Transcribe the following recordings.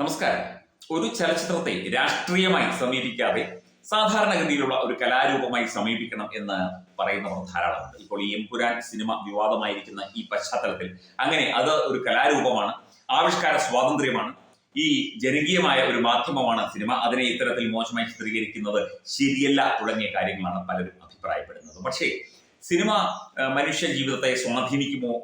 നമസ്കാരം. ഒരു ചലച്ചിത്രത്തെ രാഷ്ട്രീയമായി സമീപിക്കാതെ സാധാരണഗതിയിലുള്ള ഒരു കലാരൂപമായി സമീപിക്കണം എന്ന് പറയുന്നവർ ധാരാളമുണ്ട്. ഇപ്പോൾ ഈ എംപുരാൻ സിനിമ വിവാദമായിരിക്കുന്ന ഈ പശ്ചാത്തലത്തിൽ അങ്ങനെ അത് ഒരു കലാരൂപമാണ് ആവിഷ്കാര സ്വാതന്ത്ര്യമാണ് ഈ ജനകീയമായ ഒരു മാധ്യമമാണ് സിനിമ. അതിനെ ഇത്തരത്തിൽ മോശമായി ചിത്രീകരിക്കുന്നത് ശരിയല്ല തുടങ്ങിയ കാര്യങ്ങളാണ് പലരും അഭിപ്രായപ്പെടുന്നത്. പക്ഷേ സിനിമ മനുഷ്യ ജീവിതത്തെ സ്വാധീനിക്കുമോ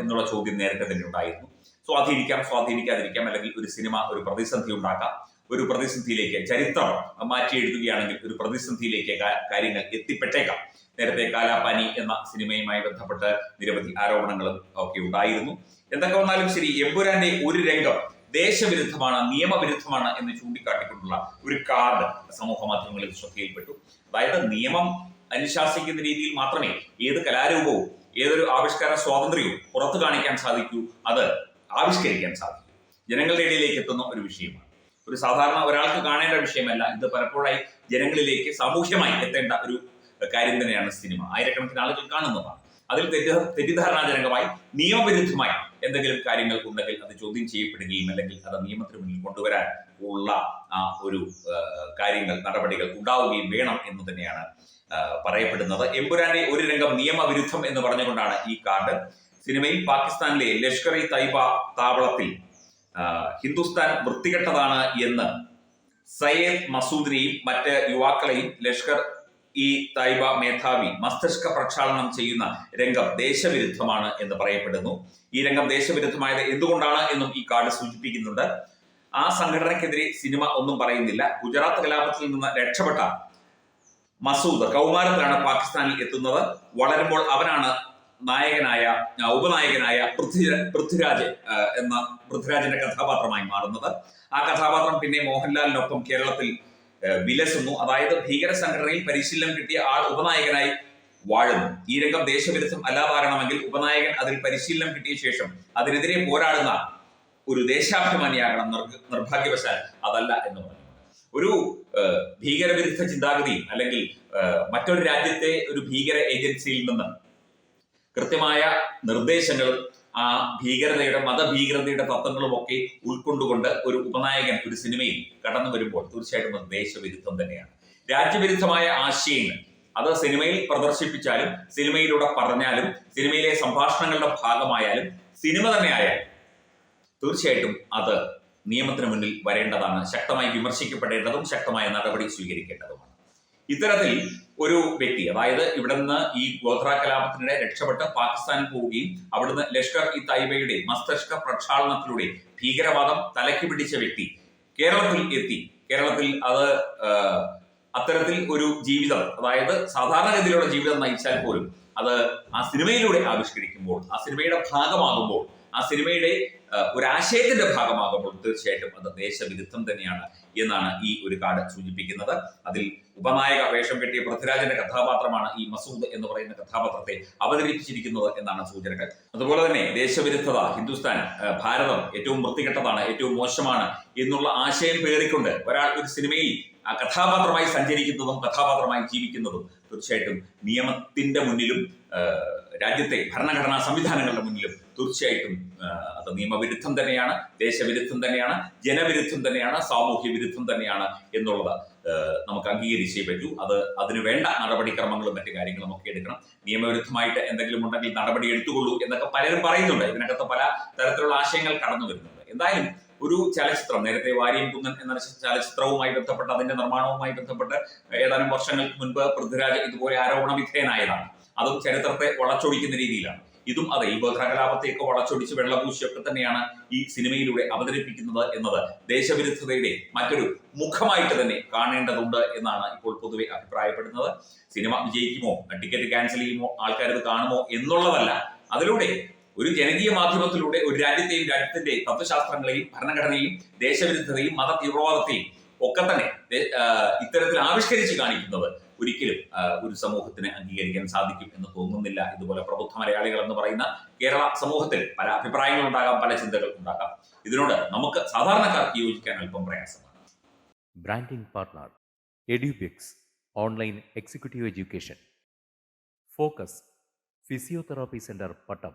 എന്നുള്ള ചോദ്യം നേരത്തെ തന്നെ ഉണ്ടായിരുന്നു. സ്വാധീനിക്കാം സ്വാധീനിക്കാതിരിക്കാം അല്ലെങ്കിൽ ഒരു സിനിമ ഒരു പ്രതിസന്ധി ഉണ്ടാക്കാം. ഒരു പ്രതിസന്ധിയിലേക്ക് ചരിത്രം മാറ്റി എഴുതുകയാണെങ്കിൽ ഒരു പ്രതിസന്ധിയിലേക്ക് കാര്യങ്ങൾ എത്തിപ്പെട്ടേക്കാം. നേരത്തെ കാലാപാനി എന്ന സിനിമയുമായി ബന്ധപ്പെട്ട് നിരവധി ആരോപണങ്ങളും ഒക്കെ ഉണ്ടായിരുന്നു. എന്തൊക്കെ വന്നാലും ശരി എമ്പുരാന്റെ ഒരു രംഗം ദേശവിരുദ്ധമാണ് നിയമവിരുദ്ധമാണ് എന്ന് ചൂണ്ടിക്കാട്ടിക്കൊണ്ടുള്ള ഒരു കാർഡ് സമൂഹ മാധ്യമങ്ങളിൽ ശ്രദ്ധയിൽപ്പെട്ടു. അതായത് നിയമം അനുശാസിക്കുന്ന രീതിയിൽ മാത്രമേ ഏത് കലാരൂപവും ഏതൊരു ആവിഷ്കാര സ്വാതന്ത്ര്യവും പുറത്തു കാണിക്കാൻ സാധിക്കൂ. അത് ആവിഷ്കരിക്കാൻ സാധിക്കും. ജനങ്ങളുടെ ഇടയിലേക്ക് എത്തുന്ന ഒരു വിഷയമാണ്. ഒരു സാധാരണ ഒരാൾക്ക് കാണേണ്ട വിഷയമല്ല ഇത് പലപ്പോഴായി ജനങ്ങളിലേക്ക് സാമൂഹ്യമായി എത്തേണ്ട ഒരു കാര്യം തന്നെയാണ് സിനിമ. ആയിരക്കണക്കിന് ആളുകൾ കാണുന്നതാണ്. അതിൽ തെറ്റി തെറ്റിദ്ധാരണാജനകമായി നിയമവിരുദ്ധമായി എന്തെങ്കിലും കാര്യങ്ങൾ ഉണ്ടെങ്കിൽ അത് ചോദ്യം ചെയ്യപ്പെടുകയും അല്ലെങ്കിൽ അത് നിയമത്തിന് മുന്നിൽ കൊണ്ടുവരാൻ ഉള്ള ആ ഒരു കാര്യങ്ങൾ നടപടികൾ ഉണ്ടാവുകയും വേണം എന്ന് തന്നെയാണ് പറയപ്പെടുന്നത്. എമ്പുരാന്റെ ഒരു രംഗം നിയമവിരുദ്ധം എന്ന് പറഞ്ഞുകൊണ്ടാണ് ഈ കാർഡ് സിനിമയിൽ പാകിസ്ഥാനിലെ ലഷ്കർ ഇ തൈബ താവളത്തിൽ ഹിന്ദുസ്ഥാൻ വൃത്തികെട്ടതാണ് എന്ന് സയ്യദ് മസൂദിനെയും മറ്റ് യുവാക്കളെയും ലഷ്കർ ഇ തൈബ മേധാവി മസ്തിഷ്ക പ്രക്ഷാളനം ചെയ്യുന്ന രംഗം ദേശവിരുദ്ധമാണ് എന്ന് പറയപ്പെടുന്നു. ഈ രംഗം ദേശവിരുദ്ധമായത് എന്തുകൊണ്ടാണ് എന്നും ഈ കാർഡ് സൂചിപ്പിക്കുന്നുണ്ട്. ആ സംഘടനയ്ക്കെതിരെ സിനിമ ഒന്നും പറയുന്നില്ല. ഗുജറാത്ത് കലാപത്തിൽ നിന്ന് രക്ഷപ്പെട്ട മസൂദ് കൗമാരത്തിലാണ് പാകിസ്ഥാനിൽ എത്തുന്നത്. വളരുമ്പോൾ അവനാണ് നായകനായ ഉപനായകനായ പൃഥ്വി- പൃഥ്വിരാജ് എന്ന പൃഥ്വിരാജിന്റെ കഥാപാത്രമായി മാറുന്നത്. ആ കഥാപാത്രം പിന്നെ മോഹൻലാലിനൊപ്പം കേരളത്തിൽ വിലസുന്നു. അതായത് ഭീകര സംഘടനയിൽ പരിശീലനം കിട്ടിയ ആൾ ഉപനായകനായി വാഴുന്നു. ഈ രംഗം ദേശവിരുദ്ധം അല്ലാതാകണമെങ്കിൽ ഉപനായകൻ അതിൽ പരിശീലനം കിട്ടിയ ശേഷം അതിനെതിരെ പോരാടുന്ന ഒരു ദേശാഭിമാനിയാകണം നിർ- നിർഭാഗ്യവശാൽ അതല്ല എന്ന് പറഞ്ഞു. ഒരു ഭീകരവിരുദ്ധ ചിന്താഗതി അല്ലെങ്കിൽ മറ്റൊരു രാജ്യത്തെ ഒരു ഭീകര ഏജൻസിയിൽ നിന്ന് കൃത്യമായ നിർദ്ദേശങ്ങളും ആ ഭീകരതയുടെ മതഭീകരതയുടെ തത്വങ്ങളും ഒക്കെ ഉൾക്കൊണ്ടുകൊണ്ട് ഒരു ഉപനായകൻ ഒരു സിനിമയിൽ കടന്നു വരുമ്പോൾ തീർച്ചയായിട്ടും ദേശവിരുദ്ധം തന്നെയാണ്. രാജ്യവിരുദ്ധമായ ആശയങ്ങൾ. അത് സിനിമയിൽ പ്രദർശിപ്പിച്ചാലും സിനിമയിലൂടെ പറഞ്ഞാലും സിനിമയിലെ സംഭാഷണങ്ങളുടെ ഭാഗമായാലും സിനിമ തന്നെ ആയാലും തീർച്ചയായിട്ടും അത് നിയമത്തിന് മുന്നിൽ വരേണ്ടതാണ്. ശക്തമായി വിമർശിക്കപ്പെടേണ്ടതും ശക്തമായ നടപടി സ്വീകരിക്കേണ്ടതുമാണ്. ഇത്തരത്തിൽ ഒരു വ്യക്തി അതായത് ഇവിടുന്ന് ഈ ഗോത്ര കലാപത്തിനിടെ രക്ഷപ്പെട്ട് പാകിസ്ഥാനിൽ പോവുകയും അവിടുന്ന് ലഷ്കർ ഇ തൈബയുടെ മസ്തിഷ്ക പ്രക്ഷാളനത്തിലൂടെ ഭീകരവാദം തലയ്ക്ക് പിടിച്ച വ്യക്തി കേരളത്തിൽ എത്തി. കേരളത്തിൽ അത് അത്തരത്തിൽ ഒരു ജീവിതം അതായത് സാധാരണഗതിയിലുള്ള ജീവിതം നയിച്ചാൽ പോലും അത് ആ സിനിമയിലൂടെ ആവിഷ്കരിക്കുമ്പോൾ ആ സിനിമയുടെ ഭാഗമാകുമ്പോൾ ആ സിനിമയുടെ ഒരു ആശയത്തിന്റെ ഭാഗമാകുമ്പോൾ തീർച്ചയായിട്ടും അത് ദേശവിരുദ്ധം തന്നെയാണ് എന്നാണ് ഈ ഒരു കാർഡ് സൂചിപ്പിക്കുന്നത്. അതിൽ ഉപനായക വേഷം കെട്ടിയ പൃഥ്വിരാജന്റെ കഥാപാത്രമാണ് ഈ മസൂദ് എന്ന് പറയുന്ന കഥാപാത്രത്തെ അവതരിപ്പിച്ചിരിക്കുന്നത് എന്നാണ് സൂചനകൾ. അതുപോലെ തന്നെ ദേശവിരുദ്ധത ഹിന്ദുസ്ഥാൻ ഭാരതം ഏറ്റവും വൃത്തികെട്ടതാണ് ഏറ്റവും മോശമാണ് എന്നുള്ള ആശയം പേറിക്കൊണ്ട് ഒരാൾ ഒരു സിനിമയിൽ ആ കഥാപാത്രമായി സഞ്ചരിക്കുന്നതും കഥാപാത്രമായി ജീവിക്കുന്നതും തീർച്ചയായിട്ടും നിയമത്തിന്റെ മുന്നിലും രാജ്യത്തെ ഭരണഘടനാ സംവിധാനങ്ങളുടെ മുന്നിലും തീർച്ചയായിട്ടും അത് നിയമവിരുദ്ധം തന്നെയാണ് ദേശവിരുദ്ധം തന്നെയാണ് ജനവിരുദ്ധം തന്നെയാണ് സാമൂഹ്യ വിരുദ്ധം തന്നെയാണ് എന്നുള്ളത് നമുക്ക് അംഗീകരിച്ചേ പറ്റൂ. അത് അതിന് വേണ്ട നടപടിക്രമങ്ങളും മറ്റു കാര്യങ്ങളും ഒക്കെ എടുക്കണം. നിയമവിരുദ്ധമായിട്ട് എന്തെങ്കിലും ഉണ്ടെങ്കിൽ നടപടി എടുത്തുകൊള്ളൂ എന്നൊക്കെ പലരും പറയുന്നുണ്ട്. ഇതിനകത്ത് പല തരത്തിലുള്ള ആശയങ്ങൾ കടന്നു വരുന്നുണ്ട് എന്തായാലും ഒരു ചലച്ചിത്രം നേരത്തെ വാരിയം കുന്നൻ എന്ന ചലച്ചിത്രവുമായി ബന്ധപ്പെട്ട് അതിന്റെ നിർമ്മാണവുമായി ബന്ധപ്പെട്ട് ഏതാനും വർഷങ്ങൾക്ക് മുൻപ് പൃഥ്വിരാജ് ഇതുപോലെ ആരോപണ വിധേയനായതാണ്. അതും ചരിത്രത്തെ വളച്ചൊടിക്കുന്ന രീതിയിലാണ്. ഇതും അതെ ഈ ബോധകലാപത്തെയൊക്കെ വളച്ചൊടിച്ച് വെള്ളപൂശിയൊക്കെ തന്നെയാണ് ഈ സിനിമയിലൂടെ അവതരിപ്പിക്കുന്നത് എന്നത് ദേശവിരുദ്ധതയുടെ മറ്റൊരു മുഖമായിട്ട് തന്നെ കാണേണ്ടതുണ്ട് എന്നാണ് ഇപ്പോൾ പൊതുവെ അഭിപ്രായപ്പെടുന്നത്. സിനിമ വിജയിക്കുമോ? ടിക്കറ്റ് ക്യാൻസൽ ചെയ്യുമോ? ആൾക്കാർ ഇത് കാണുമോ എന്നുള്ളതല്ല. അതിലൂടെ ഒരു ജനകീയ മാധ്യമത്തിലൂടെ ഒരു രാജ്യത്തെയും രാജ്യത്തിന്റെ തത്വശാസ്ത്രങ്ങളെയും ഭരണഘടനയും ദേശവിരുദ്ധതയും മത തീവ്രവാദത്തെയും ഒക്കെ തന്നെ ഇത്തരത്തിൽ ആവിഷ്കരിച്ച് കാണിക്കുന്നത് ഒരിക്കലും ഒരു സമൂഹത്തിന് അംഗീകരിക്കാൻ സാധിക്കും എന്ന് തോന്നുന്നില്ല. ഇതുപോലെ പ്രബുദ്ധ മലയാളികൾ എന്ന് പറയുന്ന കേരള സമൂഹത്തിൽ പല അഭിപ്രായങ്ങൾ ഉണ്ടാകാം പല ചിന്തകൾ ഉണ്ടാകാം. ഇതിനോട് നമുക്ക് സാധാരണക്കാർക്ക് യോജിക്കാൻ അല്പം പ്രയാസമാണ്. Branding partner Edubix online executive education focus physiotherapy centre Pattom